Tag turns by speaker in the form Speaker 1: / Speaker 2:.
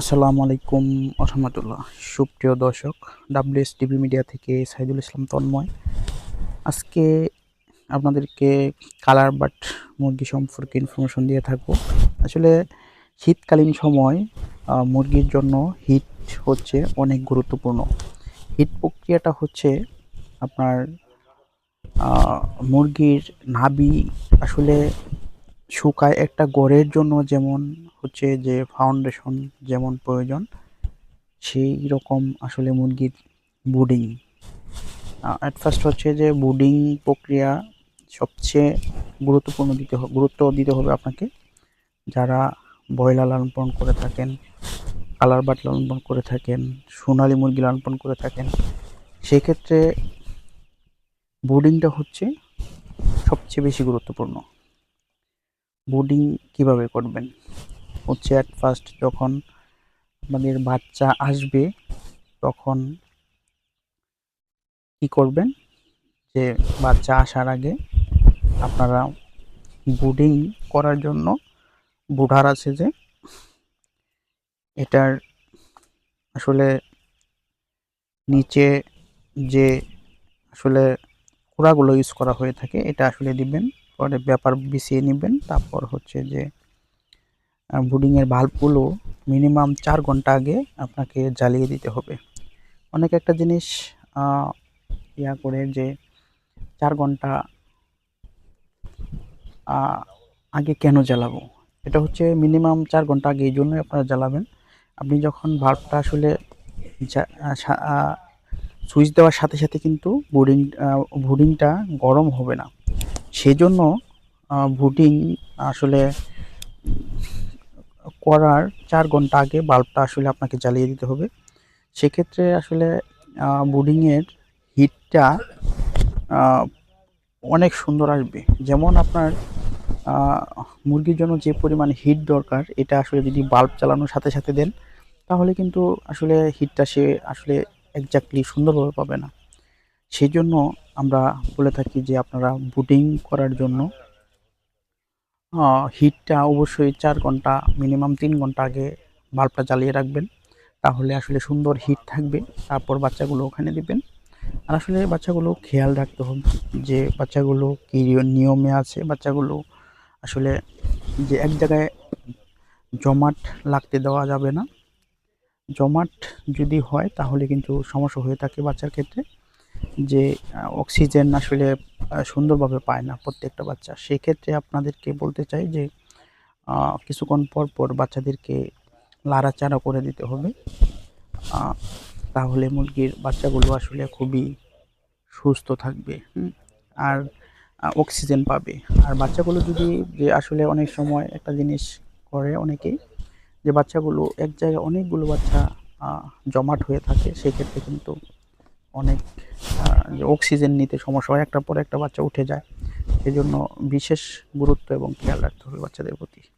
Speaker 1: আসসালামু আলাইকুম রহমতুল্লাহ সুপ্রিয় দর্শক ডাব্লিউএস টিভি মিডিয়া থেকে সাইদুল ইসলাম তন্ময়। আজকে আপনাদেরকে কালার বাট মুরগি সম্পর্কে ইনফরমেশন দিয়ে থাকব। আসলে শীতকালীন সময় মুরগির জন্য হিট হচ্ছে অনেক গুরুত্বপূর্ণ। হিট প্রক্রিয়াটা হচ্ছে আপনার মুরগির নাবি আসলে শুকায় একটা গড়ের জন্য যেমন হচ্ছে যে ফাউন্ডেশন যেমন প্রয়োজন সেই রকম আসলে মুরগির বুডিং অ্যাট ফার্স্ট হচ্ছে যে বুডিং প্রক্রিয়া সবচেয়ে গুরুত্বপূর্ণ দিতে হবে গুরুত্ব দিতে হবে আপনাকে। যারা ব্রয়লার লালন পালন করে থাকেন, কালার বাট লালন করে থাকেন, সোনালী মুরগি লালন করে থাকেন, সেক্ষেত্রে বুডিংটা হচ্ছে সবচেয়ে বেশি গুরুত্বপূর্ণ। বুডিং কীভাবে করবেন? হচ্ছে অ্যাট ফার্স্ট যখন আপনাদের বাচ্চা আসবে, তখন কি করবেন? যে বাচ্চা আসার আগে আপনারা বুডিং করার জন্য বুডার আছে যে, এটার আসলে নিচে যে আসলে কুড়াগুলো ইউজ করা হয়ে থাকে, এটা আসলে দিবেন, পরে ব্যাপার বিছিয়ে নেবেন, তারপর হচ্ছে যে বুডিংয়ের ভাল্বগুলো মিনিমাম চার ঘণ্টা আগে আপনাকে জ্বালিয়ে দিতে হবে। অনেক একটা জিনিস ইয়া করে যে চার ঘণ্টা আগে কেন জ্বালাবো? এটা হচ্ছে মিনিমাম চার ঘণ্টা আগে এই জন্যই আপনারা জ্বালাবেন। আপনি যখন ভাল্বটা আসলে সুইচ দেওয়ার সাথে সাথে কিন্তু বুডিং বুডিংটা গরম হবে না। সেজন্য বুডিং আসলে করার চার ঘণ্টা আগে বাল্বটা আসলে আপনাকে জ্বালিয়ে দিতে হবে। সেক্ষেত্রে আসলে বুডিংয়ের হিটটা অনেক সুন্দর আসবে। যেমন আপনার মুরগির জন্য যে পরিমাণ হিট দরকার, এটা আসলে যদি বাল্ব চালানোর সাথে সাথে দেন, তাহলে কিন্তু আসলে হিটটা সে আসলে একজাক্টলি সুন্দরভাবে পাবে না। সেই জন্য আমরা বলে থাকি যে আপনারা বুডিং করার জন্য হিটটা অবশ্যই চার ঘণ্টা মিনিমাম তিন ঘণ্টা আগে বাল্বটা জ্বালিয়ে রাখবেন। তাহলে আসলে সুন্দর হিট থাকবে। তারপর বাচ্চাগুলো ওখানে দিবেন। আর আসলে বাচ্চাগুলো খেয়াল রাখতে হবে যে বাচ্চাগুলো কী নিয়মে আছে। বাচ্চাগুলো আসলে যে এক জায়গায় জমাট লাগতে দেওয়া যাবে না। জমাট যদি হয় তাহলে কিন্তু সমস্যা হয়ে থাকে বাচ্চার ক্ষেত্রে। যে অক্সিজেন আসলে সুন্দরভাবে পায় না প্রত্যেকটা বাচ্চা। সেক্ষেত্রে আপনাদেরকে বলতে চাই যে কিছুক্ষণ পর পর বাচ্চাদেরকে লাড়াচাড়া করে দিতে হবে। তাহলে মুরগির বাচ্চাগুলো আসলে খুবই সুস্থ থাকবে আর অক্সিজেন পাবে। আর বাচ্চাগুলো যদি যে আসলে অনেক সময় একটা জিনিস করে অনেকেই, যে বাচ্চাগুলো এক জায়গায় অনেকগুলো বাচ্চা জমাট হয়ে থাকে, সেক্ষেত্রে কিন্তু অনেক অক্সিজেন নিতে সমস্যা হয়, একটার পর একটা বাচ্চা উঠে যায়। সেজন্য বিশেষ গুরুত্ব এবং খেয়াল রাখতে হবে বাচ্চাদের প্রতি।